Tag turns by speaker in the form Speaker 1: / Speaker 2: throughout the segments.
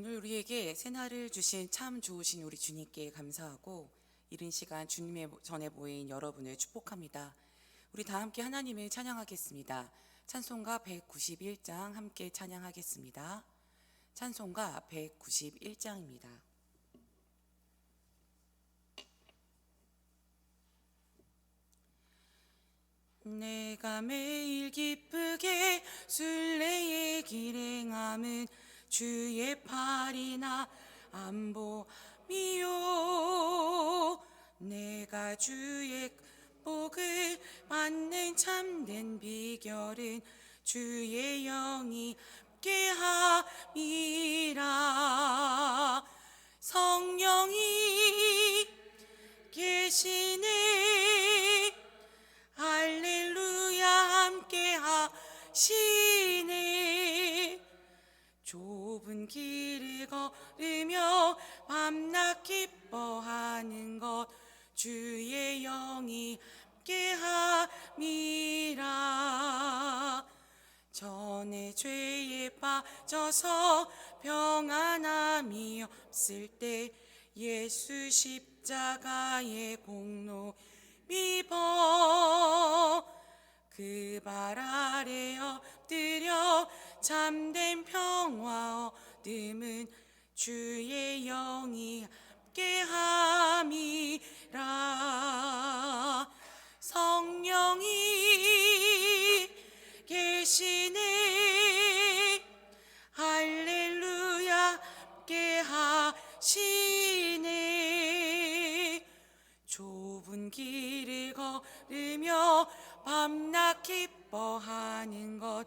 Speaker 1: 오늘 우리에게 새날을 주신 참 좋으신 우리 주님께 감사하고 이른 시간 주님의 전에 모인 여러분을 축복합니다. 우리 다 함께 하나님을 찬양하겠습니다. 찬송가 191장 함께 찬양하겠습니다. 찬송가 191장입니다. 내가 매일 기쁘게 순례의 길 행함은 주의 팔이나 안보미요. 내가 주의 복을 받는 참된 비결은 주의 영이 함께함이라. 성령이 계시네. 할렐루야 함께 하시네 좁은 길을 걸으며 밤낮 기뻐하는 것 주의 영이 함께 함이라. 전에 죄에 빠져서 평안함이 없을 때 예수 십자가의 공로 미 버 그 발 아래 엎드려 참된 평화 얻음은 주의 영이 함께함이라. 성령이 계시네. 할렐루야 함께 하시네. 좁은 길을 걸으며 밤낮 기뻐하는 것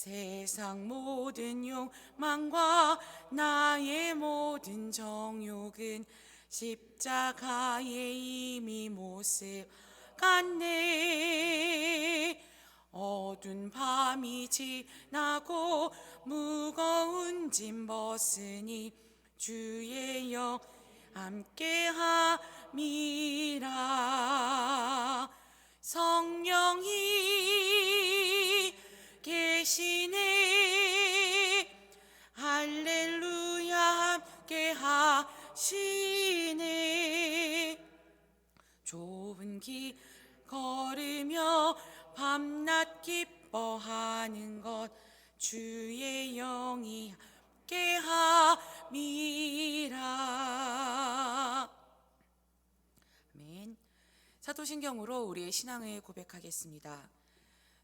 Speaker 1: 세상 모든 욕망과 나의 모든 정욕은 십자가에 이미 모습 같네. 어두운 밤이 지나고 무거운 짐 벗으니 주의 영 함께함이라. 성령이 계시네. 할렐루야 함께 하시네. 좁은 길 걸으며 밤낮 기뻐하는 것 주의 영이 함께 함이라. 아멘. 사도신경으로 우리의 신앙을 고백하겠습니다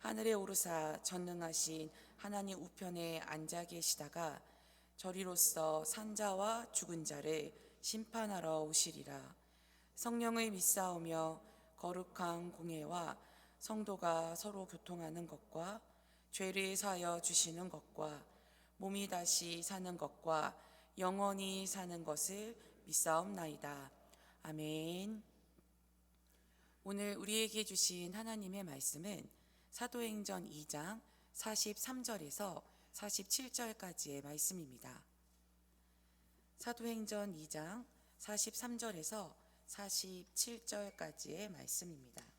Speaker 1: 하늘에 오르사 전능하신 하나님 우편에 앉아 계시다가 저리로서 산자와 죽은 자를 심판하러 오시리라 성령을 믿사오며 거룩한 공예와 성도가 서로 교통하는 것과 죄를 사여 주시는 것과 몸이 다시 사는 것과 영원히 사는 것을 믿사옵나이다. 아멘. 오늘 우리에게 주신 하나님의 말씀은 사도행전 2장 43절에서 47절까지의 말씀입니다. 사도행전 2장 43절에서 47절까지의 말씀입니다.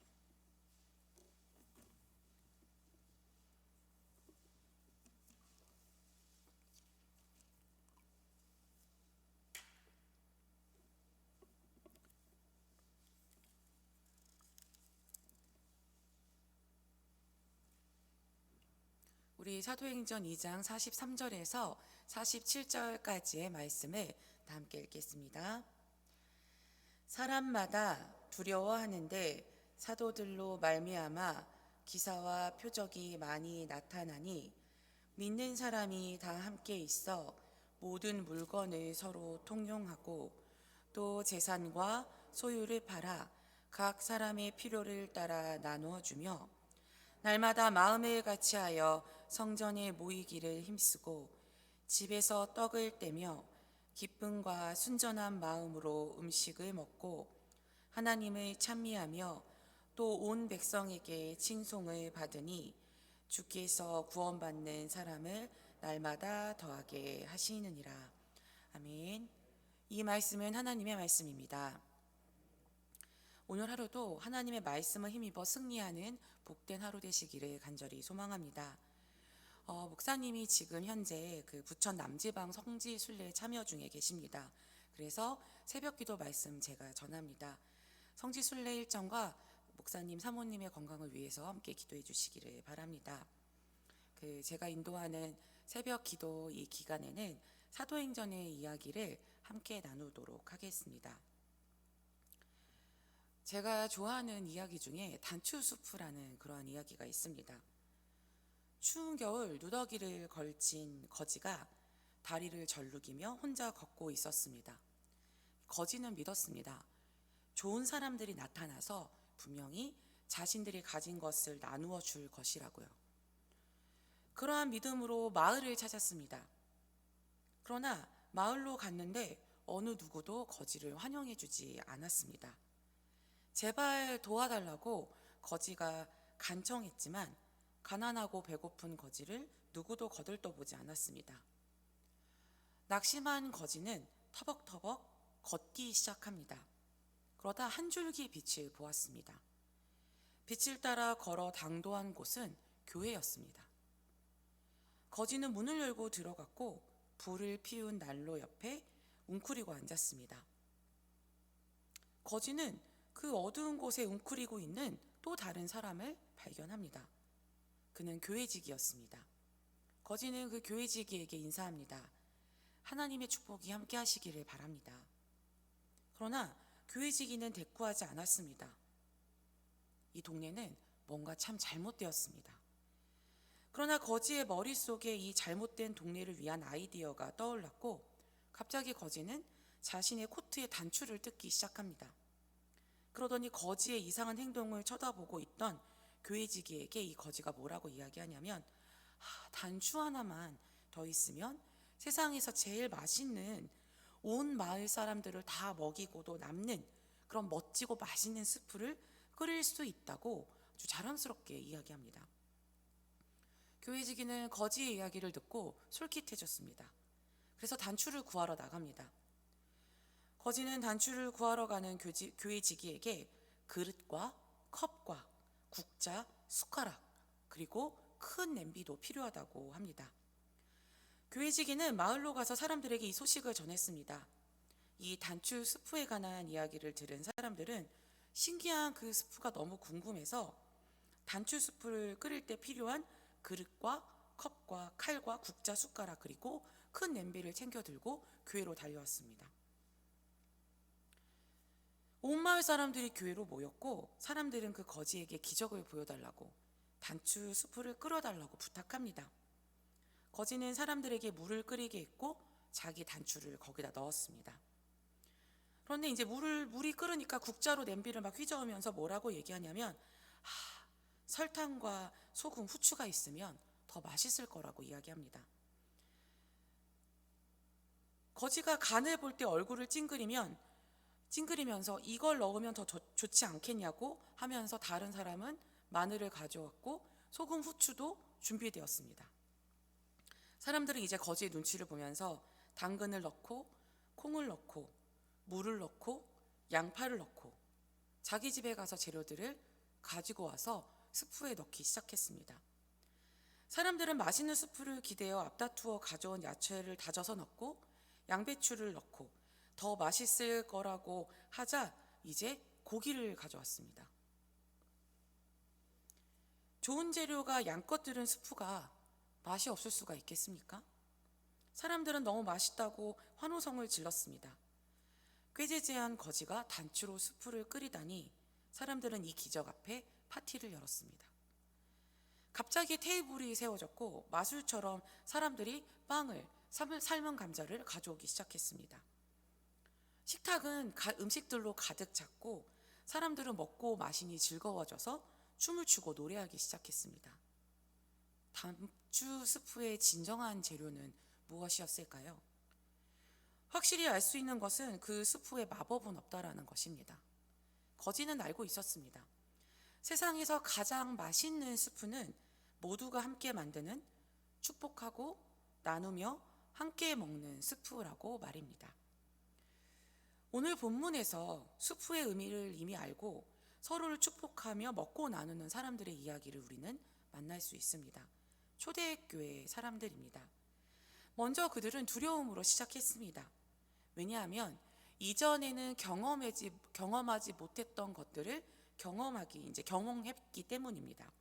Speaker 1: 우리 사도행전 2장 43절에서 47절까지의 말씀을 다 함께 읽겠습니다. 사람마다 두려워하는데 사도들로 말미암아 기사와 표적이 많이 나타나니 믿는 사람이 다 함께 있어 모든 물건을 서로 통용하고 또 재산과 소유를 팔아 각 사람의 필요를 따라 나누어 주며 날마다 마음을 같이하여 성전에 모이기를 힘쓰고 집에서 떡을 떼며 기쁨과 순전한 마음으로 음식을 먹고 하나님을 찬미하며 또 온 백성에게 칭송을 받으니 주께서 구원받는 사람을 날마다 더하게 하시느니라. 아멘. 이 말씀은 하나님의 말씀입니다. 오늘 하루도 하나님의 말씀을 힘입어 승리하는 복된 하루 되시기를 간절히 소망합니다. 어, 목사님이 지금 현재 그 부천 남지방 성지 순례 참여 중에 계십니다. 그래서 새벽 기도 말씀 제가 전합니다. 성지 순례 일정과 목사님 사모님의 건강을 위해서 함께 기도해 주시기를 바랍니다. 그 제가 인도하는 새벽 기도 이 기간에는 사도행전의 이야기를 함께 나누도록 하겠습니다. 제가 좋아하는 이야기 중에 단추 수프라는 그러한 이야기가 있습니다. 추운 겨울 누더기를 걸친 거지가 다리를 절룩이며 혼자 걷고 있었습니다. 거지는 믿었습니다. 좋은 사람들이 나타나서 분명히 자신들이 가진 것을 나누어 줄 것이라고요. 그러한 믿음으로 마을을 찾았습니다. 그러나 마을로 갔는데 어느 누구도 거지를 환영해 주지 않았습니다. 제발 도와달라고 거지가 간청했지만 가난하고 배고픈 거지를 누구도 거들떠보지 않았습니다. 낙심한 거지는 터벅터벅 걷기 시작합니다. 그러다 한 줄기 빛을 보았습니다. 빛을 따라 걸어 당도한 곳은 교회였습니다. 거지는 문을 열고 들어갔고 불을 피운 난로 옆에 웅크리고 앉았습니다. 거지는 그 어두운 곳에 웅크리고 있는 또 다른 사람을 발견합니다. 그는 교회직이었습니다. 거지는 그 교회직이에게 인사합니다. 하나님의 축복이 함께 하시기를 바랍니다. 그러나 교회직이는 대꾸하지 않았습니다. 이 동네는 뭔가 참 잘못되었습니다. 그러나 거지의 머릿속에 이 잘못된 동네를 위한 아이디어가 떠올랐고 갑자기 거지는 자신의 코트의 단추를 뜯기 시작합니다. 그러더니 거지의 이상한 행동을 쳐다보고 있던 교회지기에게 이 거지가 뭐라고 이야기하냐면 아, 단추 하나만 더 있으면 세상에서 제일 맛있는 온 마을 사람들을 다 먹이고도 남는 그런 멋지고 맛있는 스프를 끓일 수 있다고 아주 자랑스럽게 이야기합니다. 교회지기는 거지의 이야기를 듣고 솔깃해졌습니다. 그래서 단추를 구하러 나갑니다. 거지는 단추를 구하러 가는 교지, 교회지기에게 그릇과 컵과 국자, 숟가락, 그리고 큰 냄비도 필요하다고 합니다. 교회지기는 마을로 가서 사람들에게 이 소식을 전했습니다. 이 단추 스프에 관한 이야기를 들은 사람들은 신기한 그 스프가 너무 궁금해서 단추 스프를 끓일 때 필요한 그릇과 컵과 칼과 국자, 숟가락 그리고 큰 냄비를 챙겨 들고 교회로 달려왔습니다. 온 마을 사람들이 교회로 모였고 사람들은 그 거지에게 기적을 보여달라고 단추 수프를 끓여달라고 부탁합니다. 거지는 사람들에게 물을 끓이게 했고 자기 단추를 거기다 넣었습니다. 그런데 이제 물을 물이 끓으니까 국자로 냄비를 막 휘저으면서 뭐라고 얘기하냐면 아, 설탕과 소금, 후추가 있으면 더 맛있을 거라고 이야기합니다. 거지가 간을 볼 때 얼굴을 찡그리면 찡그리면서 이걸 넣으면 더 좋지 않겠냐고 하면서 다른 사람은 마늘을 가져왔고 소금, 후추도 준비되었습니다. 사람들은 이제 거지의 눈치를 보면서 당근을 넣고 콩을 넣고 물을 넣고 양파를 넣고 자기 집에 가서 재료들을 가지고 와서 스프에 넣기 시작했습니다. 사람들은 맛있는 스프를 기대어 앞다투어 가져온 야채를 다져서 넣고 양배추를 넣고 더 맛있을 거라고 하자 이제 고기를 가져왔습니다. 좋은 재료가 양껏 들은 스프가 맛이 없을 수가 있겠습니까? 사람들은 너무 맛있다고 환호성을 질렀습니다. 꾀재재한 거지가 단추로 스프를 끓이다니 사람들은 이 기적 앞에 파티를 열었습니다. 갑자기 테이블이 세워졌고 마술처럼 사람들이 빵을 삶은 감자를 가져오기 시작했습니다. 식탁은 가- 음식들로 가득 찼고 사람들은 먹고 마시니 즐거워져서 춤을 추고 노래하기 시작했습니다. 단추 스프의 진정한 재료는 무엇이었을까요? 확실히 알 수 있는 것은 그 스프에 마법은 없다라는 것입니다. 거지는 알고 있었습니다. 세상에서 가장 맛있는 스프는 모두가 함께 만드는 축복하고 나누며 함께 먹는 스프라고 말입니다. 오늘 본문에서 스프의 의미를 이미 알고 서로를 축복하며 먹고 나누는 사람들의 이야기를 우리는 만날 수 있습니다. 초대교회 사람들입니다. 먼저 그들은 두려움으로 시작했습니다. 왜냐하면 이전에는 경험하지, 경험하지 못했던 것들을 경험하기, 이제 경험했기 때문입니다.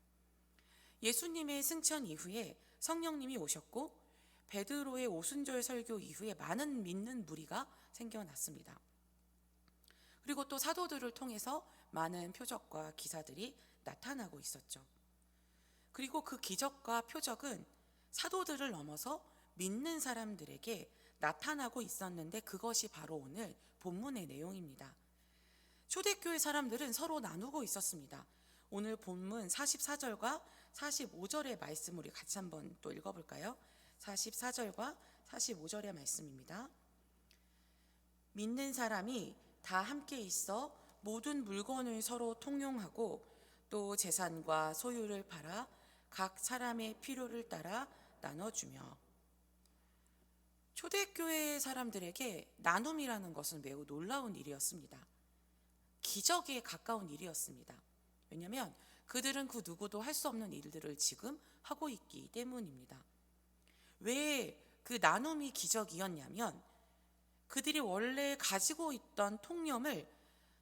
Speaker 1: 예수님의 승천 이후에 성령님이 오셨고 베드로의 오순절 설교 이후에 많은 믿는 무리가 생겨났습니다. 그리고 또 사도들을 통해서 많은 표적과 기사들이 나타나고 있었죠. 그리고 그 기적과 표적은 사도들을 넘어서 믿는 사람들에게 나타나고 있었는데 그것이 바로 오늘 본문의 내용입니다. 초대교회 사람들은 서로 나누고 있었습니다. 오늘 본문 44절과 45절의 말씀 우리 같이 한번 또 읽어볼까요? 44절과 45절의 말씀입니다. 믿는 사람이 다 함께 있어 모든 물건을 서로 통용하고 또 재산과 소유를 팔아 각 사람의 필요를 따라 나눠주며 초대교회 사람들에게 나눔이라는 것은 매우 놀라운 일이었습니다. 기적에 가까운 일이었습니다. 왜냐하면 그들은 그 누구도 할 수 없는 일들을 지금 하고 있기 때문입니다. 왜 그 나눔이 기적이었냐면 그들이 원래 가지고 있던 통념을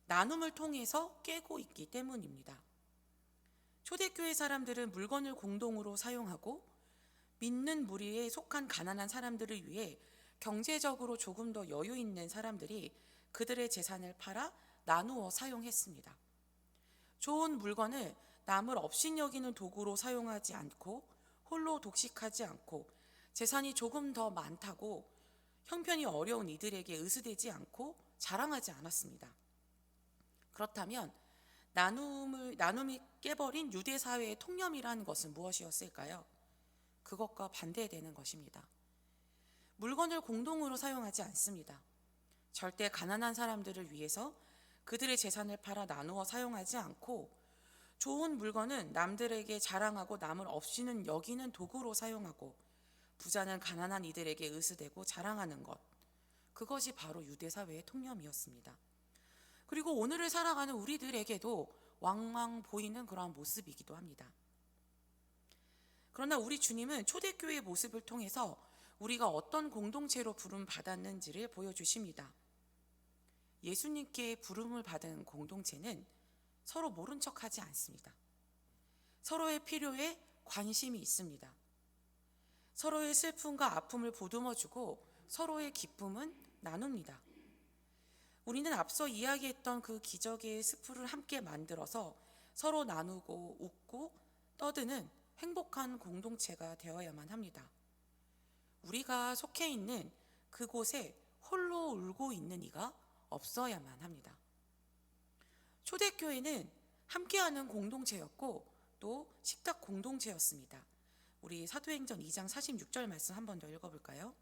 Speaker 1: 나눔을 통해서 깨고 있기 때문입니다. 초대교회 사람들은 물건을 공동으로 사용하고 믿는 무리에 속한 가난한 사람들을 위해 경제적으로 조금 더 여유 있는 사람들이 그들의 재산을 팔아 나누어 사용했습니다. 좋은 물건을 남을 업신여기는 도구로 사용하지 않고 홀로 독식하지 않고 재산이 조금 더 많다고 형편이 어려운 이들에게 의수되지 않고 자랑하지 않았습니다. 그렇다면 나눔을 나눔이 깨버린 유대 사회의 통념이라는 것은 무엇이었을까요? 그것과 반대되는 것입니다. 물건을 공동으로 사용하지 않습니다. 절대 가난한 사람들을 위해서 그들의 재산을 팔아 나누어 사용하지 않고 좋은 물건은 남들에게 자랑하고 남을 없이는 여기는 도구로 사용하고 부자는 가난한 이들에게 의수되고 자랑하는 것. 그것이 바로 유대 사회의 통념이었습니다. 그리고 오늘을 살아가는 우리들에게도 왕왕 보이는 그러한 모습이기도 합니다. 그러나 우리 주님은 초대교회의 모습을 통해서 우리가 어떤 공동체로 부름 받았는지를 보여주십니다. 예수님께 부름을 받은 공동체는 서로 모른 척하지 않습니다. 서로의 필요에 관심이 있습니다. 서로의 슬픔과 아픔을 보듬어주고 서로의 기쁨은 나눕니다. 우리는 앞서 이야기했던 그 기적의 스프를 함께 만들어서 서로 나누고 웃고 떠드는 행복한 공동체가 되어야만 합니다. 우리가 속해 있는 그곳에 홀로 울고 있는 이가 없어야만 합니다. 초대교회는 함께하는 공동체였고 또 식탁 공동체였습니다. 우리 사도행전 2장 46절 말씀 한 번 더 읽어볼까요?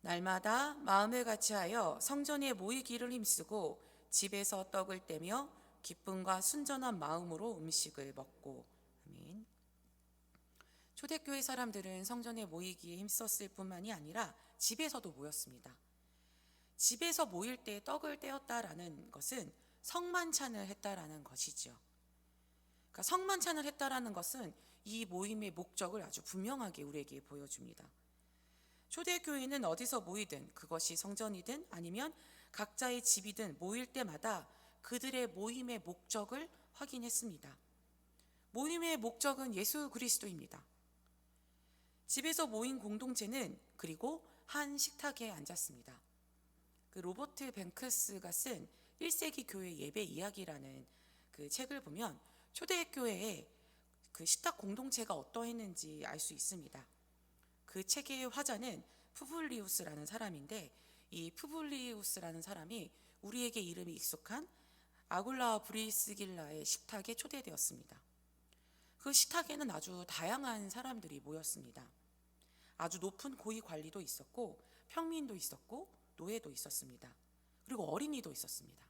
Speaker 1: 날마다 마음을 같이하여 성전에 모이기를 힘쓰고 집에서 떡을 떼며 기쁨과 순전한 마음으로 음식을 먹고 아멘. 초대교회 사람들은 성전에 모이기에 힘썼을 뿐만이 아니라 집에서도 모였습니다. 집에서 모일 때 떡을 떼었다라는 것은 성만찬을 했다라는 것이죠. 그러니까 성만찬을 했다라는 것은 이 모임의 목적을 아주 분명하게 우리에게 보여줍니다. 초대교회는 어디서 모이든 그것이 성전이든 아니면 각자의 집이든 모일 때마다 그들의 모임의 목적을 확인했습니다. 모임의 목적은 예수 그리스도입니다. 집에서 모인 공동체는 그리고 한 식탁에 앉았습니다. 그 로버트 뱅크스가 쓴 1세기 교회 예배 이야기라는 그 책을 보면 초대교회의 그 식탁 공동체가 어떠했는지 알 수 있습니다. 그 책의 화자는 푸블리우스라는 사람인데 이 푸블리우스라는 사람이 우리에게 이름이 익숙한 아굴라 브리스길라의 식탁에 초대되었습니다. 그 식탁에는 아주 다양한 사람들이 모였습니다. 아주 높은 고위 관리도 있었고 평민도 있었고 노예도 있었습니다. 그리고 어린이도 있었습니다.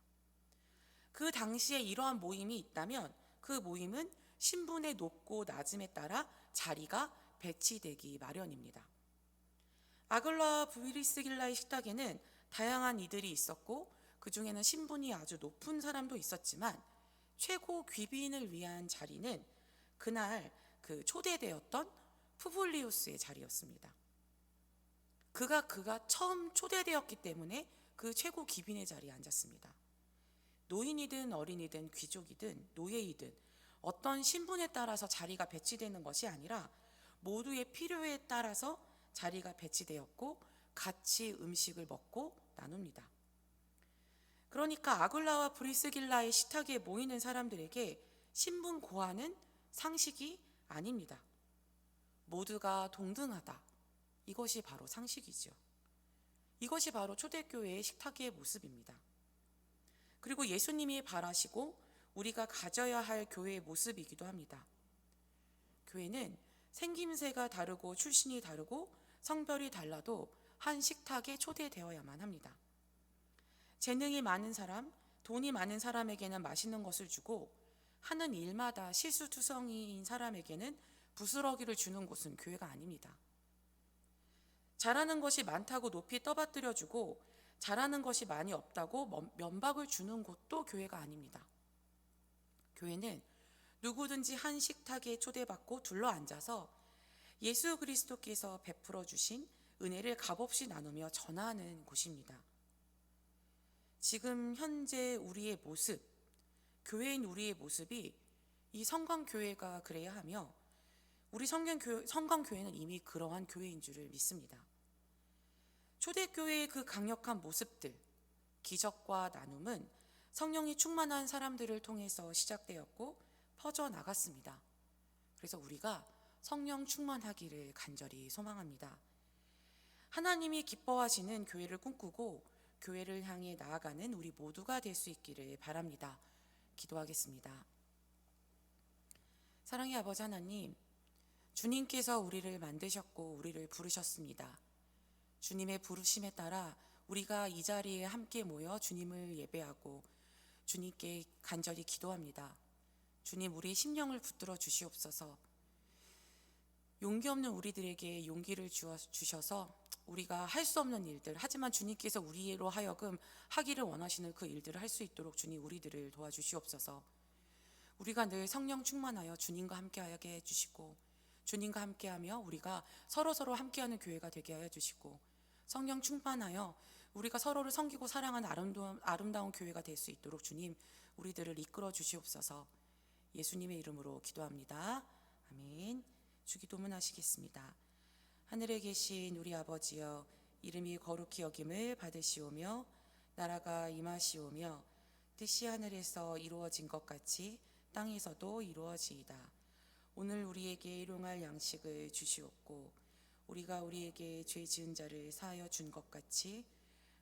Speaker 1: 그 당시에 이러한 모임이 있다면 그 모임은 신분의 높고 낮음에 따라 자리가 배치되기 마련입니다. 아글라 브리스길라의 식탁에는 다양한 이들이 있었고 그 중에는 신분이 아주 높은 사람도 있었지만 최고 귀빈을 위한 자리는 그날 그 초대되었던 푸블리우스의 자리였습니다. 그가 그가 처음 초대되었기 때문에 그 최고 귀빈의 자리에 앉았습니다. 노인이든 어린이든 귀족이든 노예이든 어떤 신분에 따라서 자리가 배치되는 것이 아니라 모두의 필요에 따라서 자리가 배치되었고 같이 음식을 먹고 나눕니다. 그러니까 아글라와 브리스길라의 식탁에 모이는 사람들에게 신분 고하는 상식이 아닙니다. 모두가 동등하다. 이것이 바로 상식이죠. 이것이 바로 초대교회의 식탁의 모습입니다. 그리고 예수님이 바라시고 우리가 가져야 할 교회의 모습이기도 합니다. 교회는 생김새가 다르고 출신이 다르고 성별이 달라도 한 식탁에 초대되어야만 합니다. 재능이 많은 사람, 돈이 많은 사람에게는 맛있는 것을 주고 하는 일마다 실수투성이인 사람에게는 부스러기를 주는 곳은 교회가 아닙니다. 잘하는 것이 많다고 높이 떠받들여 주고 잘하는 것이 많이 없다고 면박을 주는 곳도 교회가 아닙니다. 교회는 누구든지 한 식탁에 초대받고 둘러 앉아서 예수 그리스도께서 베풀어 주신 은혜를 값없이 나누며 전하는 곳입니다. 지금 현재 우리의 모습, 교회인 우리의 모습이 이 성광교회가 그래야 하며 우리 성경교회, 성광교회는 이미 그러한 교회인 줄을 믿습니다. 초대교회의 그 강력한 모습들, 기적과 나눔은 성령이 충만한 사람들을 통해서 시작되었고 퍼져 나갔습니다. 그래서 우리가 성령 충만하기를 간절히 소망합니다. 하나님이 기뻐하시는 교회를 꿈꾸고 교회를 향해 나아가는 우리 모두가 될 수 있기를 바랍니다. 기도하겠습니다. 사랑의 아버지 하나님, 주님께서 우리를 만드셨고 우리를 부르셨습니다. 주님의 부르심에 따라 우리가 이 자리에 함께 모여 주님을 예배하고 주님께 간절히 기도합니다. 주님, 우리의 심령을 붙들어 주시옵소서. 용기 없는 우리들에게 용기를 주셔서 우리가 할 수 없는 일들, 하지만 주님께서 우리로 하여금 하기를 원하시는 그 일들을 할 수 있도록 주님 우리들을 도와주시옵소서. 우리가 늘 성령 충만하여 주님과 함께하게 해주시고 주님과 함께하며 우리가 서로 서로 함께하는 교회가 되게 하여 주시고 성령 충만하여 우리가 서로를 섬기고 사랑하는 아름다운, 아름다운 교회가 될 수 있도록 주님 우리들을 이끌어 주시옵소서. 예수님의 이름으로 기도합니다. 아멘. 주기도문 하시겠습니다. 하늘에 계신 우리 아버지여 이름이 거룩히 여김을 받으시오며 나라가 임하시오며 뜻이 하늘에서 이루어진 것 같이 땅에서도 이루어지이다. 오늘 우리에게 일용할 양식을 주시옵고 우리가 우리에게 죄 지은 자를 사하여 준 것 같이